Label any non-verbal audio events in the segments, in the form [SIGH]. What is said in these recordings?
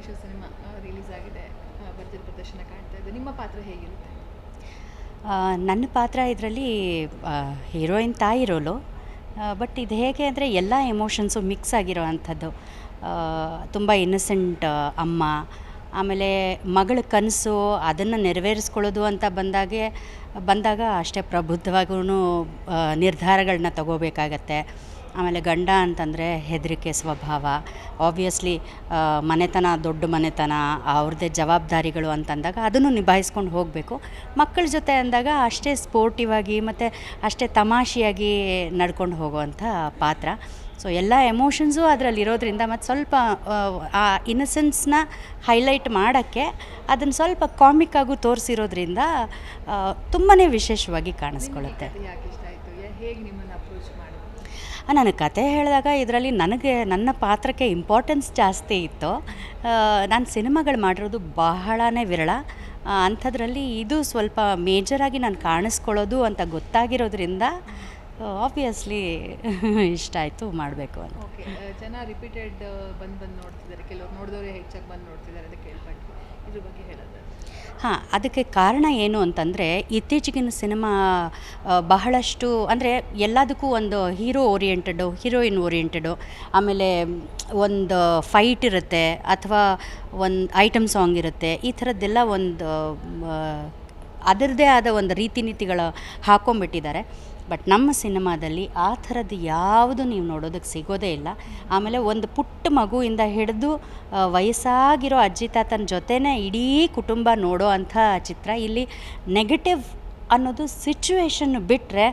Venkatesha cinema release ಆಗಿದೆ. ಬರ್ತಿದ್ದ ಪ್ರದರ್ಶನ ಕಾಣ್ತಾ ಇದೆ. ನಿಮ್ಮ ಪಾತ್ರ ಹೇಗಿರುತ್ತೆ? ನನ್ನ ಪಾತ್ರ ಇದರಲ್ಲಿ ಹೀರೋಯಿನ್ ತಾಯಿ ರೋಲು. ಬಟ್ ಇದು ಹೇಗೆ ಅಂದರೆ ಎಲ್ಲ ಎಮೋಷನ್ಸು ಮಿಕ್ಸ್ ಆಗಿರೋ ಅಂಥದ್ದು ತುಂಬ ಇನ್ನಸೆಂಟ್ ಅಮ್ಮ, ಆಮೇಲೆ ಮಗಳ ಕನಸು ಅದನ್ನು ನೆರವೇರಿಸ್ಕೊಳ್ಳೋದು ಅಂತ ಬಂದಾಗೆ, ಬಂದಾಗ ಅಷ್ಟೇ ಪ್ರಬುದ್ಧವಾಗೂ ನಿರ್ಧಾರಗಳನ್ನ ತಗೋಬೇಕಾಗತ್ತೆ. ಆಮೇಲೆ ಗಂಡ ಅಂತಂದರೆ ಹೆದರಿಕೆ ಸ್ವಭಾವ. ಆಬ್ವಿಯಸ್ಲಿ ಮನೆತನ ದೊಡ್ಡ ಮನೆತನ ಅವ್ರದ್ದೇ ಜವಾಬ್ದಾರಿಗಳು ಅಂತಂದಾಗ ಅದನ್ನು ನಿಭಾಯಿಸ್ಕೊಂಡು ಹೋಗಬೇಕು. ಮಕ್ಕಳ ಜೊತೆ ಅಂದಾಗ ಅಷ್ಟೇ ಸ್ಪೋರ್ಟಿವ್ ಆಗಿ ಮತ್ತು ಅಷ್ಟೇ ತಮಾಷೆಯಾಗಿ ನಡ್ಕೊಂಡು ಹೋಗುವಂಥ ಪಾತ್ರ. ಸೊ ಎಲ್ಲ ಎಮೋಷನ್ಸು ಅದರಲ್ಲಿ ಇರೋದ್ರಿಂದ ಮತ್ತು ಸ್ವಲ್ಪ ಆ, ಇನ್ನಸೆನ್ಸ್ನ ಹೈಲೈಟ್ ಮಾಡೋಕ್ಕೆ ಅದನ್ನು ಸ್ವಲ್ಪ ಕಾಮಿಕ್ ಆಗೂ ತೋರಿಸಿರೋದ್ರಿಂದ ತುಂಬಾ ವಿಶೇಷವಾಗಿ ಕಾಣಿಸ್ಕೊಳ್ಳುತ್ತೆ. ಹೇಗೆ ನಿಮ್ಮನ್ನು ಅಪ್ರೋಚ್ ನಾನು ಕತೆ ಹೇಳಿದಾಗ ಇದರಲ್ಲಿ ನನಗೆ, ನನ್ನ ಪಾತ್ರಕ್ಕೆ ಇಂಪಾರ್ಟೆನ್ಸ್ ಜಾಸ್ತಿ ಇತ್ತು. ನಾನು ಸಿನಿಮಾಗಳು ಮಾಡಿರೋದು ಬಹಳನೇ ವಿರಳ. ಅಂಥದ್ರಲ್ಲಿ ಇದು ಸ್ವಲ್ಪ ಮೇಜರಾಗಿ ನಾನು ಕಾಣಿಸ್ಕೊಳ್ಳೋದು ಅಂತ ಗೊತ್ತಾಗಿರೋದ್ರಿಂದ ಆಬ್ವಿಯಸ್ಲಿ [LAUGHS] ಇಷ್ಟ ಆಯಿತು ಮಾಡಬೇಕು ಅಂತ. ಓಕೆ ಜನ ರಿಪೀಟೆಡ್ ಬಂದು ಬಂದು ನೋಡ್ತಿದ್ದಾರೆ. ಕೆಲವರು ನೋಡಿದವರೇ ಹೆಚ್ಚಾಗಿ ಬಂದು ನೋಡ್ತಿದ್ದಾರೆ ಅಂತ ಕೇಳ್ಪಟ್ಟು ಇದ್ರ ಬಗ್ಗೆ ಹೇಳೋದು. ಹಾಂ, ಅದಕ್ಕೆ ಕಾರಣ ಏನು ಅಂತಂದರೆ, ಇತ್ತೀಚೆಗಿನ ಸಿನಿಮಾ ಬಹಳಷ್ಟು ಅಂದರೆ ಎಲ್ಲದಕ್ಕೂ ಒಂದು ಹೀರೋ ಓರಿಯೆಂಟೆಡು, ಹೀರೋಯಿನ್ ಓರಿಯೆಂಟೆಡು, ಆಮೇಲೆ ಒಂದು ಫೈಟ್ ಇರುತ್ತೆ, ಅಥವಾ ಒಂದು ಐಟಮ್ ಸಾಂಗ್ ಇರುತ್ತೆ, ಈ ಥರದ್ದೆಲ್ಲ ಒಂದು ಅದರದ್ದೇ ಆದ ಒಂದು ರೀತಿ ನೀತಿಗಳು ಹಾಕೊಂಡ್ಬಿಟ್ಟಿದ್ದಾರೆ ಬಟ್ ನಮ್ಮ ಸಿನಿಮಾದಲ್ಲಿ ಆ ಥರದ್ದು ಯಾವುದು ನೀವು ನೋಡೋದಕ್ಕೆ ಸಿಗೋದೇ ಇಲ್ಲ. ಆಮೇಲೆ ಒಂದು ಪುಟ್ಟ ಮಗುವಿಂದ ಹಿಡಿದು ವಯಸ್ಸಾಗಿರೋ ಅಜ್ಜಿ ತಾತನ ಜೊತೆನೇ ಇಡೀ ಕುಟುಂಬ ನೋಡೋ ಅಂಥ ಚಿತ್ರ. ಇಲ್ಲಿ ನೆಗೆಟಿವ್ ಅನ್ನೋದು ಸಿಚುವೇಶನ್ ಬಿಟ್ಟರೆ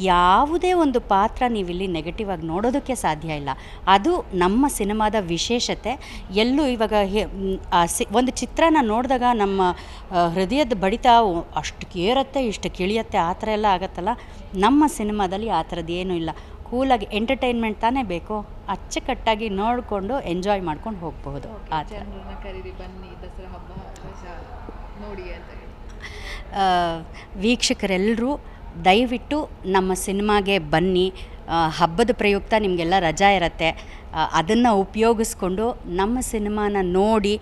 ಯಾವುದೇ ಒಂದು ಪಾತ್ರ ನೀವಿಲ್ಲಿ ನೆಗೆಟಿವ್ ಆಗಿ ನೋಡೋದಕ್ಕೆ ಸಾಧ್ಯ ಇಲ್ಲ. ಅದು ನಮ್ಮ ಸಿನಿಮಾದ ವಿಶೇಷತೆ. ಎಲ್ಲೂ ಇವಾಗ ಸಿ ಒಂದು ಚಿತ್ರನ ನೋಡಿದಾಗ ನಮ್ಮ ಹೃದಯದ ಬಡಿತ ಅಷ್ಟು ಕೇರುತ್ತೆ ಇಷ್ಟು ಕಿಳಿಯತ್ತೆ ಆ ಥರ ಎಲ್ಲ ಆಗತ್ತಲ್ಲ. ನಮ್ಮ ಸಿನಿಮಾದಲ್ಲಿ ಆ ಥರದ್ದು ಏನೂ ಇಲ್ಲ. ಕೂಲಾಗಿ ಎಂಟರ್ಟೈನ್ಮೆಂಟ್ ತಾನೇ ಬೇಕು ಅಚ್ಚುಕಟ್ಟಾಗಿ ನೋಡಿಕೊಂಡು ಎಂಜಾಯ್ ಮಾಡ್ಕೊಂಡು ಹೋಗಬಹುದು ಆ ಥರ. ಬನ್ನಿ ದಸರಾ ಹಬ್ಬ ರಜಾ ನೋಡಿ ಅಂತ ವೀಕ್ಷಕರೆಲ್ಲರೂ ದಯವಿಟ್ಟು ನಮ್ಮ ಸಿನಿಮಾಗೆ ಬನ್ನಿ. ಹಬ್ಬದ ಪ್ರಯುಕ್ತ ನಿಮಗೆಲ್ಲ ರಜಾ ಇರುತ್ತೆ. ಅದನ್ನು ಉಪಯೋಗಿಸ್ಕೊಂಡು ನಮ್ಮ ಸಿನಿಮಾನ ನೋಡಿ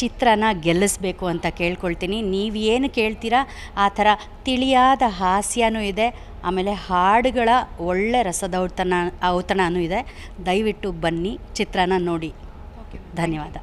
ಚಿತ್ರನ ಗೆಲ್ಲಿಸ್ಬೇಕು ಅಂತ ಕೇಳ್ಕೊಳ್ತೀನಿ. ನೀವು ಏನು ಕೇಳ್ತೀರಾ ಆ ಥರ ತಿಳಿಯಾದ ಹಾಸ್ಯನೂ ಇದೆ ಆಮೇಲೆ ಹಾಡುಗಳ ಒಳ್ಳೆ ರಸದೌತಣ ಔತಣನೂ ಇದೆ. ದಯವಿಟ್ಟು ಬನ್ನಿ ಚಿತ್ರನ ನೋಡಿ. ಓಕೆ ಧನ್ಯವಾದ.